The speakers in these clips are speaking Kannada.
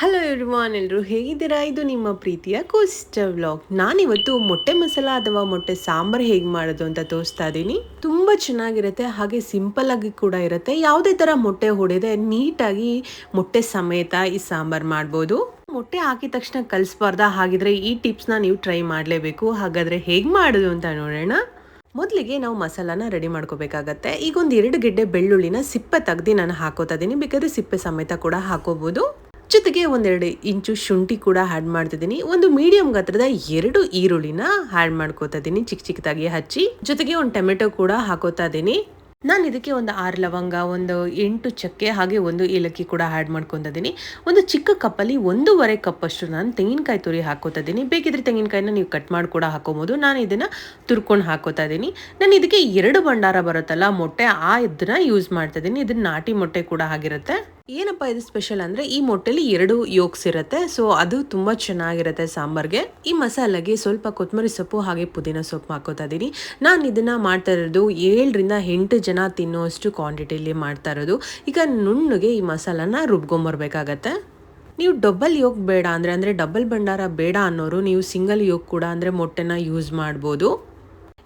ಹಲೋ ಎವ್ರಿವಾನ್ ಎಲ್ಲರೂ ಹೇಗಿದ್ದೀರಾ? ಇದು ನಿಮ್ಮ ಪ್ರೀತಿಯ ಕೋಸ್ಟ ವ್ಲಾಗ್ ನಾನಿವತ್ತು ಮೊಟ್ಟೆ ಮಸಾಲ ಅಥವಾ ಮೊಟ್ಟೆ ಸಾಂಬಾರು ಹೇಗೆ ಮಾಡೋದು ಅಂತ ತೋರಿಸ್ತಾ ಇದ್ದೀನಿ. ತುಂಬ ಚೆನ್ನಾಗಿರುತ್ತೆ, ಹಾಗೆ ಸಿಂಪಲ್ ಆಗಿ ಕೂಡ ಇರುತ್ತೆ. ಯಾವುದೇ ಥರ ಮೊಟ್ಟೆ ಹೊಡೆದೆ ನೀಟಾಗಿ ಮೊಟ್ಟೆ ಸಮೇತ ಈ ಸಾಂಬಾರು ಮಾಡ್ಬೋದು. ಮೊಟ್ಟೆ ಹಾಕಿದ ತಕ್ಷಣ ಕಲಿಸ್ಬಾರ್ದ? ಹಾಗಿದ್ರೆ ಈ ಟಿಪ್ಸ್ನ ನೀವು ಟ್ರೈ ಮಾಡಲೇಬೇಕು. ಹಾಗಾದರೆ ಹೇಗೆ ಮಾಡೋದು ಅಂತ ನೋಡೋಣ. ಮೊದಲಿಗೆ ನಾವು ಮಸಾಲಾನ ರೆಡಿ ಮಾಡ್ಕೋಬೇಕಾಗತ್ತೆ. ಈಗ ಒಂದು ಎರಡು ಗೆಡ್ಡೆ ಬೆಳ್ಳುಳ್ಳಿನ ಸಿಪ್ಪೆ ತೆಗ್ದು ನಾನು ಹಾಕೋತಾ ಇದ್ದೀನಿ. ಬೇಕಾದ್ರೆ ಸಿಪ್ಪೆ ಸಮೇತ ಕೂಡ ಹಾಕೋಬಹುದು ಜೊತೆಗೆ ಒಂದೆರಡು ಇಂಚು ಶುಂಠಿ ಕೂಡ ಆ್ಯಡ್ ಮಾಡ್ತಿದ್ದೀನಿ. ಒಂದು ಮೀಡಿಯಂ ಗಾತ್ರದ ಎರಡು ಈರುಳ್ಳಿನ ಆ್ಯಡ್ ಮಾಡ್ಕೋತಾ ಇದ್ದೀನಿ ಚಿಕ್ಕ ಚಿಕ್ಕದಾಗಿ ಹಚ್ಚಿ. ಜೊತೆಗೆ ಒಂದು ಟೊಮೆಟೊ ಕೂಡ ಹಾಕೋತಾ ಇದ್ದೀನಿ. ನಾನು ಇದಕ್ಕೆ ಒಂದು ಆರು ಲವಂಗ, ಒಂದು ಎಂಟು ಚಕ್ಕೆ ಹಾಗೆ ಒಂದು ಏಲಕ್ಕಿ ಕೂಡ ಆ್ಯಡ್ ಮಾಡ್ಕೊತಿದ್ದೀನಿ ಒಂದು ಚಿಕ್ಕ ಕಪ್ಪಲ್ಲಿ ಒಂದೂವರೆ ಕಪ್ಪಷ್ಟು ನಾನು ತೆಂಗಿನಕಾಯಿ ತುರಿ ಹಾಕೋತಾ ಇದ್ದೀನಿ. ಬೇಕಿದ್ರೆ ತೆಂಗಿನಕಾಯಿನ ನೀವು ಕಟ್ ಮಾಡಿ ಕೂಡ ಹಾಕೋಬೋದು. ನಾನು ಇದನ್ನು ತುರ್ಕೊಂಡು ಹಾಕೋತಾ ಇದ್ದೀನಿ. ನಾನು ಇದಕ್ಕೆ ಎರಡು ಭಂಡಾರ ಬರುತ್ತಲ್ಲ, ಮೊಟ್ಟೆ ಆ ಇದನ್ನ ಯೂಸ್ ಮಾಡ್ತಾ ಇದ್ದೀನಿ. ಇದನ್ನ ನಾಟಿ ಮೊಟ್ಟೆ ಕೂಡ ಆಗಿರುತ್ತೆ. ಏನಪ್ಪ ಇದು ಸ್ಪೆಷಲ್ ಅಂದ್ರೆ ಈ ಮೊಟ್ಟೆಲಿ ಎರಡು ಯೋಕ್ಸ್ ಇರುತ್ತೆ. ಸೊ ಅದು ತುಂಬಾ ಚೆನ್ನಾಗಿರುತ್ತೆ ಸಾಂಬಾರ್ಗೆ. ಈ ಮಸಾಲೆಗೆ ಸ್ವಲ್ಪ ಕೊತ್ತಂಬರಿ ಸೊಪ್ಪು ಹಾಗೆ ಪುದೀನ ಸೊಪ್ಪು ಹಾಕೋತಾ ಇದ್ದೀನಿ ನಾನು ಇದನ್ನ ಮಾಡ್ತಾ ಇರೋದು ಏಳರಿಂದ ಎಂಟು ಜನ ತಿನ್ನುವಷ್ಟು ಕ್ವಾಂಟಿಟಿಲಿ ಮಾಡ್ತಾ ಇರೋದು. ಈಗ ನುಣ್ಣಗೆ ಈ ಮಸಾಲನ ರುಬ್ಕೊಂಬರ್ಬೇಕಾಗತ್ತೆ. ನೀವು ಡಬಲ್ ಯೋಗ್ ಬೇಡ ಅಂದರೆ ಅಂದರೆ ಡಬಲ್ ಭಂಡಾರ ಬೇಡ ಅನ್ನೋರು ನೀವು ಸಿಂಗಲ್ ಯೋಗ್ ಕೂಡ ಅಂದರೆ ಮೊಟ್ಟೆನ ಯೂಸ್ ಮಾಡ್ಬೋದು.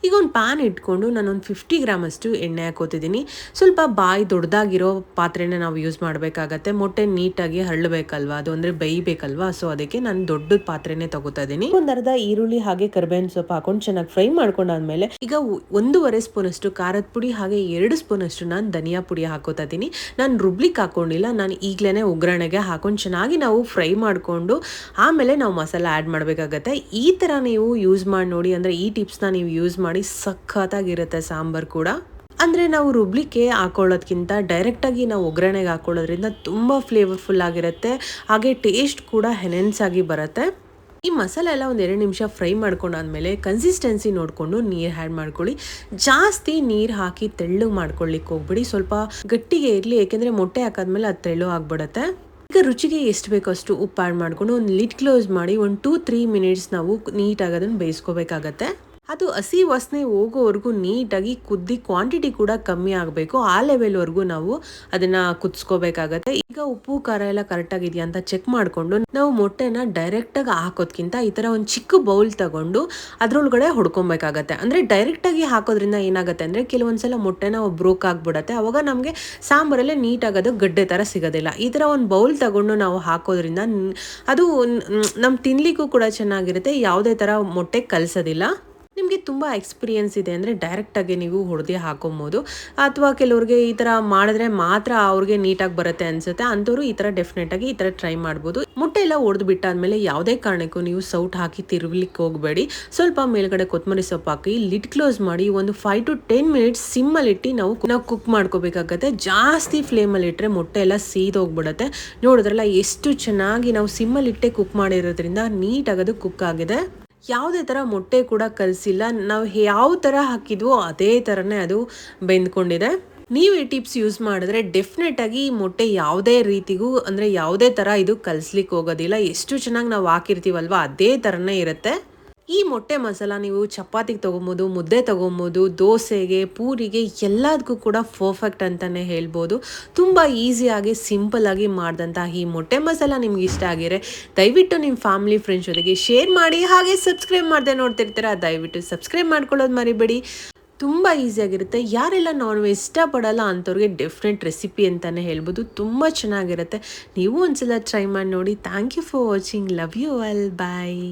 ಈಗ ಒಂದು ಪ್ಯಾನ್ ಇಟ್ಕೊಂಡು ನಾನೊಂದು ಫಿಫ್ಟಿ ಗ್ರಾಮಷ್ಟು ಎಣ್ಣೆ ಹಾಕೋತಿದ್ದೀನಿ. ಸ್ವಲ್ಪ ಬಾಯಿ ದೊಡ್ಡದಾಗಿರೋ ಪಾತ್ರೆನ ನಾವು ಯೂಸ್ ಮಾಡಬೇಕಾಗತ್ತೆ. ಮೊಟ್ಟೆ ನೀಟಾಗಿ ಹರಳಬೇಕಲ್ವಾ? ಅದು ಅಂದರೆ ಬೇಯಬೇಕಲ್ವಾ? ಸೊ ಅದಕ್ಕೆ ನಾನು ದೊಡ್ಡ ಪಾತ್ರೆನೇ ತಗೋತಾ ಇದ್ದೀನಿ. ಒಂದು ಅರ್ಧ ಈರುಳ್ಳಿ ಹಾಗೆ ಕರ್ಬೇವಿನ ಸೊಪ್ಪು ಹಾಕೊಂಡು ಚೆನ್ನಾಗಿ ಫ್ರೈ ಮಾಡ್ಕೊಂಡಾದ್ಮೇಲೆ ಈಗ ಒಂದೂವರೆ ಸ್ಪೂನ್ ಅಷ್ಟು ಖಾರದ ಪುಡಿ ಹಾಗೆ ಎರಡು ಸ್ಪೂನ್ ಅಷ್ಟು ನಾನು ಧನಿಯಾ ಪುಡಿ ಹಾಕೋತಾ ಇದ್ದೀನಿ. ನಾನು ರುಬ್ಲಿಕ್ಕೆ ಹಾಕೊಂಡಿಲ್ಲ. ನಾನು ಈಗಲೇ ಒಗ್ಗರಣೆಗೆ ಹಾಕೊಂಡು ಚೆನ್ನಾಗಿ ನಾವು ಫ್ರೈ ಮಾಡಿಕೊಂಡು ಆಮೇಲೆ ನಾವು ಮಸಾಲ ಆ್ಯಡ್ ಮಾಡಬೇಕಾಗತ್ತೆ. ಈ ಥರ ನೀವು ಯೂಸ್ ಮಾಡಿ ನೋಡಿ. ಅಂದರೆ ಈ ಟಿಪ್ಸ್ನ ನೀವು ಯೂಸ್ ಮಾಡಿ ಸಖತ್ತಾಗಿರುತ್ತೆ ಸಾಂಬಾರು ಕೂಡ. ಅಂದರೆ ನಾವು ರುಬ್ಲಿಕ್ಕೆ ಹಾಕೊಳ್ಳೋದ್ಕಿಂತ ಡೈರೆಕ್ಟಾಗಿ ನಾವು ಒಗ್ಗರಣೆಗೆ ಹಾಕೊಳ್ಳೋದ್ರಿಂದ ತುಂಬ ಫ್ಲೇವರ್ಫುಲ್ ಆಗಿರುತ್ತೆ. ಹಾಗೆ ಟೇಸ್ಟ್ ಕೂಡ ಆಗಿ ಬರುತ್ತೆ. ಈ ಮಸಾಲೆ ಎಲ್ಲ ಒಂದು ಎರಡು ನಿಮಿಷ ಫ್ರೈ ಮಾಡ್ಕೊಂಡಾದ್ಮೇಲೆ ಕನ್ಸಿಸ್ಟೆನ್ಸಿ ನೋಡಿಕೊಂಡು ನೀರು ಆ್ಯಡ್ ಮಾಡ್ಕೊಳ್ಳಿ. ಜಾಸ್ತಿ ನೀರು ಹಾಕಿ ತೆಳ್ಳಗೆ ಮಾಡ್ಕೊಳ್ಳಿಕ್ಕೆ ಹೋಗ್ಬಿಡಿ. ಸ್ವಲ್ಪ ಗಟ್ಟಿಗೆ ಇರಲಿ, ಏಕೆಂದರೆ ಮೊಟ್ಟೆ ಹಾಕಾದ್ಮೇಲೆ ಅದು ತೆಳ್ಳು ಆಗಿಬಿಡುತ್ತೆ. ಈಗ ರುಚಿಗೆ ಎಷ್ಟು ಬೇಕೋ ಅಷ್ಟು ಉಪ್ಪು ಆ್ಯಡ್ ಮಾಡಿಕೊಂಡು ಒಂದು ಲಿಡ್ ಕ್ಲೋಸ್ ಮಾಡಿ ಒಂದು ಟೂ ತ್ರೀ ಮಿನಿಟ್ಸ್ ನಾವು ನೀಟಾಗಿ ಅದನ್ನು ಬೇಯಿಸ್ಕೋಬೇಕಾಗತ್ತೆ. ಅದು ಹಸಿ ವಾಸನೆ ಹೋಗೋವರೆಗೂ ನೀಟಾಗಿ ಕುದ್ದಿ ಕ್ವಾಂಟಿಟಿ ಕೂಡ ಕಮ್ಮಿ ಆಗಬೇಕು. ಆ ಲೆವೆಲ್ವರೆಗೂ ನಾವು ಅದನ್ನು ಕುದಿಸ್ಕೋಬೇಕಾಗತ್ತೆ. ಈಗ ಉಪ್ಪು, ಖಾರ ಎಲ್ಲ ಕರೆಕ್ಟಾಗಿದೆಯಾ ಅಂತ ಚೆಕ್ ಮಾಡಿಕೊಂಡು ನಾವು ಮೊಟ್ಟೆನ ಡೈರೆಕ್ಟಾಗಿ ಹಾಕೋದ್ಕಿಂತ ಈ ಥರ ಒಂದು ಚಿಕ್ಕ ಬೌಲ್ ತಗೊಂಡು ಅದರೊಳಗಡೆ ಹೊಡ್ಕೊಬೇಕಾಗತ್ತೆ. ಅಂದರೆ ಡೈರೆಕ್ಟಾಗಿ ಹಾಕೋದ್ರಿಂದ ಏನಾಗುತ್ತೆ ಅಂದರೆ ಕೆಲವೊಂದ್ಸಲ ಮೊಟ್ಟೆನ ಬ್ರೋಕ್ ಆಗಿಬಿಡತ್ತೆ. ಅವಾಗ ನಮಗೆ ಸಾಂಬಾರಲ್ಲೇ ನೀಟಾಗೋದು ಗಡ್ಡೆ ಥರ ಸಿಗೋದಿಲ್ಲ. ಈ ಥರ ಒಂದು ಬೌಲ್ ತಗೊಂಡು ನಾವು ಹಾಕೋದ್ರಿಂದ ಅದು ನಮ್ಮ ತಿನ್ನಲಿಕ್ಕೂ ಕೂಡ ಚೆನ್ನಾಗಿರುತ್ತೆ. ಯಾವುದೇ ಥರ ಮೊಟ್ಟೆ ಕಲಿಸೋದಿಲ್ಲ. ನಿಮಗೆ ತುಂಬ ಎಕ್ಸ್ಪೀರಿಯೆನ್ಸ್ ಇದೆ ಅಂದರೆ ಡೈರೆಕ್ಟಾಗಿ ನೀವು ಹೊಡೆದೇ ಹಾಕೊಬೋದು. ಅಥವಾ ಕೆಲವ್ರಿಗೆ ಈ ಥರ ಮಾಡಿದ್ರೆ ಮಾತ್ರ ಅವ್ರಿಗೆ ನೀಟಾಗಿ ಬರುತ್ತೆ ಅನಿಸುತ್ತೆ. ಅಂಥವ್ರು ಈ ಥರ ಡೆಫಿನೆಟಾಗಿ ಈ ಥರ ಟ್ರೈ ಮಾಡ್ಬೋದು. ಮುಟ್ಟೆ ಎಲ್ಲ ಹೊಡೆದು ಬಿಟ್ಟಾದ್ಮೇಲೆ ಯಾವುದೇ ಕಾರಣಕ್ಕೂ ನೀವು ಸೌಟ್ ಹಾಕಿ ತಿರುಗಲಿಕ್ಕೆ ಹೋಗಬೇಡಿ. ಸ್ವಲ್ಪ ಮೇಲ್ಗಡೆ ಕೊತ್ತಂಬರಿ ಸೊಪ್ಪು ಹಾಕಿ ಲಿಡ್ ಕ್ಲೋಸ್ ಮಾಡಿ ಒಂದು ಫೈವ್ ಟು ಟೆನ್ ಮಿನಿಟ್ಸ್ ಸಿಮ್ಮಲ್ಲಿಟ್ಟು ನಾವು ನಾವು ಕುಕ್ ಮಾಡ್ಕೋಬೇಕಾಗತ್ತೆ. ಜಾಸ್ತಿ ಫ್ಲೇಮಲ್ಲಿ ಇಟ್ಟರೆ ಮೊಟ್ಟೆ ಎಲ್ಲ ಸೀದೋಗ್ಬಿಡುತ್ತೆ ನೋಡಿದ್ರಲ್ಲ ಎಷ್ಟು ಚೆನ್ನಾಗಿ ನಾವು ಸಿಮ್ಮಲ್ಲಿಟ್ಟೆ ಕುಕ್ ಮಾಡಿರೋದ್ರಿಂದ ನೀಟಾಗದು ಕುಕ್ ಆಗಿದೆ. ಯಾವುದೇ ಥರ ಮೊಟ್ಟೆ ಕೂಡ ಕಲಿಸಿಲ್ಲ. ನಾವು ಯಾವ ಥರ ಹಾಕಿದ್ವೋ ಅದೇ ಥರನೇ ಅದು ಬೆಂದ್ಕೊಂಡಿದೆ. ನೀವು ಈ ಟಿಪ್ಸ್ ಯೂಸ್ ಮಾಡಿದ್ರೆ ಡೆಫಿನೆಟಾಗಿ ಈ ಮೊಟ್ಟೆ ಯಾವುದೇ ರೀತಿಗೂ ಅಂದರೆ ಯಾವುದೇ ಥರ ಇದು ಕಲಿಸ್ಲಿಕ್ಕೆ ಹೋಗೋದಿಲ್ಲ. ಎಷ್ಟು ಚೆನ್ನಾಗಿ ನಾವು ಹಾಕಿರ್ತೀವಲ್ವ ಅದೇ ಥರನೇ ಇರುತ್ತೆ. ಈ ಮೊಟ್ಟೆ ಮಸಾಲ ನೀವು ಚಪಾತಿಗೆ ತೊಗೊಬೋದು, ಮುದ್ದೆ ತೊಗೊಬೋದು, ದೋಸೆಗೆ, ಪೂರಿಗೆ ಎಲ್ಲದಕ್ಕೂ ಕೂಡ ಪರ್ಫೆಕ್ಟ್ ಅಂತಲೇ ಹೇಳ್ಬೋದು. ತುಂಬ ಈಸಿಯಾಗಿ ಸಿಂಪಲ್ಲಾಗಿ ಮಾಡಿದಂತಹ ಈ ಮೊಟ್ಟೆ ಮಸಾಲ ನಿಮ್ಗೆ ಇಷ್ಟ ಆಗಿರೆ ದಯವಿಟ್ಟು ನಿಮ್ಮ ಫ್ಯಾಮಿಲಿ ಫ್ರೆಂಡ್ಸ್ ಜೊತೆಗೆ ಶೇರ್ ಮಾಡಿ, ಹಾಗೆ ಸಬ್ಸ್ಕ್ರೈಬ್ ಮಾಡದೆ ನೋಡ್ತಿರ್ತೀರ, ದಯವಿಟ್ಟು ಸಬ್ಸ್ಕ್ರೈಬ್ ಮಾಡ್ಕೊಳ್ಳೋದು ಮರಿಬೇಡಿ. ತುಂಬ ಈಸಿಯಾಗಿರುತ್ತೆ ಯಾರೆಲ್ಲ ನಾನ್ ವೆಜ್ ಇಷ್ಟಪಡಲ್ಲ ಅಂಥವ್ರಿಗೆ ಡೆಫಿನೆಟ್ ರೆಸಿಪಿ ಅಂತಲೇ ಹೇಳ್ಬೋದು. ತುಂಬ ಚೆನ್ನಾಗಿರುತ್ತೆ. ನೀವು ಒಂದ್ಸಲ ಟ್ರೈ ಮಾಡಿ ನೋಡಿ. Thank you for watching love you all bye